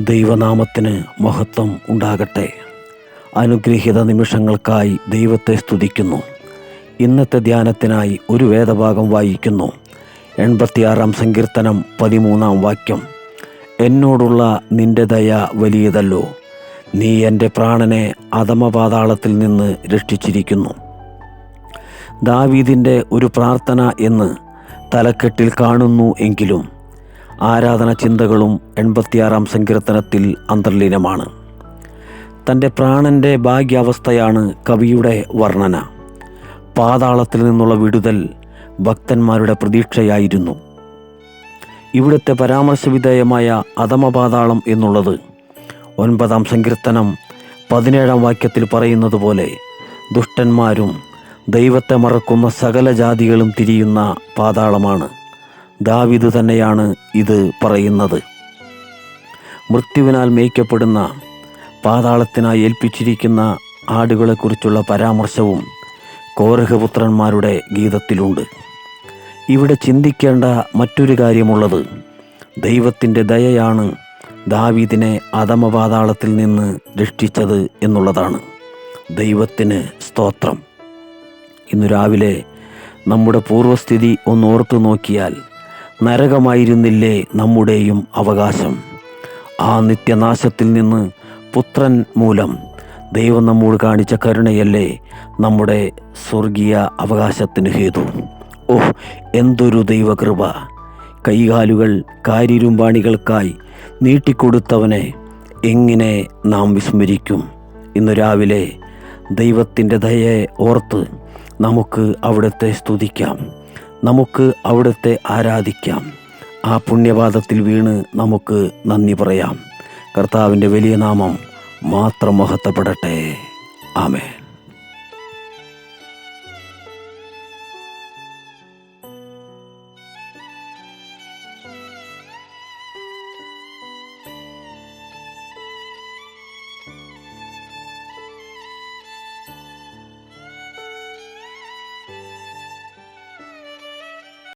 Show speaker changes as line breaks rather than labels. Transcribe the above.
ദൈവനാമത്തിന് മഹത്വം ഉണ്ടാകട്ടെ. അനുഗ്രഹീത നിമിഷങ്ങൾക്കായി ദൈവത്തെ സ്തുതിക്കുന്നു. ഇന്നത്തെ ധ്യാനത്തിനായി ഒരു വേദഭാഗം വായിക്കുന്നു. എൺപത്തിയാറാം സങ്കീർത്തനം പതിമൂന്നാം വാക്യം. എന്നോടുള്ള നിന്റെ ദയ വലിയതല്ലോ. നീ എന്റെ പ്രാണനെ അധമപാതാളത്തിൽ നിന്ന് രക്ഷിച്ചിരിക്കുന്നു. ദാവീദിന്റെ ഒരു പ്രാർത്ഥന എന്ന് തലക്കെട്ടിൽ കാണുന്നു എങ്കിലും ആരാധന ചിന്തകളും എൺപത്തിയാറാം സങ്കീർത്തനത്തിൽ അന്തർലീനമാണ്. തന്റെ പ്രാണന്റെ ഭാഗ്യാവസ്ഥയാണ് കവിയുടെ വർണന. പാതാളത്തിൽ നിന്നുള്ള വിടുതൽ ഭക്തന്മാരുടെ പ്രതീക്ഷയായിരുന്നു. ഇവിടുത്തെ പരാമർശവിധേയമായ അധമപാതാളം എന്നുള്ളത് ഒൻപതാം സങ്കീർത്തനം പതിനേഴാം വാക്യത്തിൽ പറയുന്നത് പോലെ ദുഷ്ടന്മാരും ദൈവത്തെ മറക്കുന്ന സകല ജാതികളും തിരിയുന്ന പാതാളമാണ്. ദാവിദ് തന്നെയാണ് ഇത് പറയുന്നത്. മൃത്യുവിനാൽ മേയ്ക്കപ്പെടുന്ന പാതാളത്തിനായി ഏൽപ്പിച്ചിരിക്കുന്ന ആടുകളെക്കുറിച്ചുള്ള പരാമർശവും കോരഹപുത്രന്മാരുടെ ഗീതത്തിലുണ്ട്. ഇവിടെ ചിന്തിക്കേണ്ട മറ്റൊരു കാര്യമുള്ളത് ദൈവത്തിന്റെ ദയയാണ് ദാവീദിനെ അധമപാതാളത്തിൽ നിന്ന് രക്ഷിച്ചത് എന്നുള്ളതാണ്. ദൈവത്തിന് സ്തോത്രം. ഇന്നു രാവിലെ നമ്മുടെ പൂർവസ്ഥിതി ഒന്ന് ഓർത്തു നോക്കിയാൽ നരകമായിരുന്നില്ലേ നമ്മുടെയും അവകാശം? ആ നിത്യനാശത്തിൽ നിന്ന് പുത്രൻ മൂലം ദൈവം നമ്മോട് കാണിച്ച കരുണയല്ലേ നമ്മുടെ സ്വർഗീയ അവകാശത്തിന് ഹേതു. ഓഹ് എന്തൊരു ദൈവകൃപ. കൈകാലുകൾ കാര്യരുമ്പാണികൾക്കായി നീട്ടിക്കൊടുത്തവനെ എങ്ങനെ നാം വിസ്മരിക്കും? ഇന്ന് രാവിലെ ദൈവത്തിന്റെ ദയയെ ഓർത്ത് നമുക്ക് അവിടുത്തെ സ്തുതിക്കാം. നമുക്ക് അവിടുത്തെ ആരാധിക്കാം. ആ പുണ്യപാദത്തിൽ വീണ് നമുക്ക് നന്ദി പറയാം. കർത്താവിന്റെ വലിയ നാമം മാത്രം മഹത്വപ്പെടട്ടെ. ആമേൻ.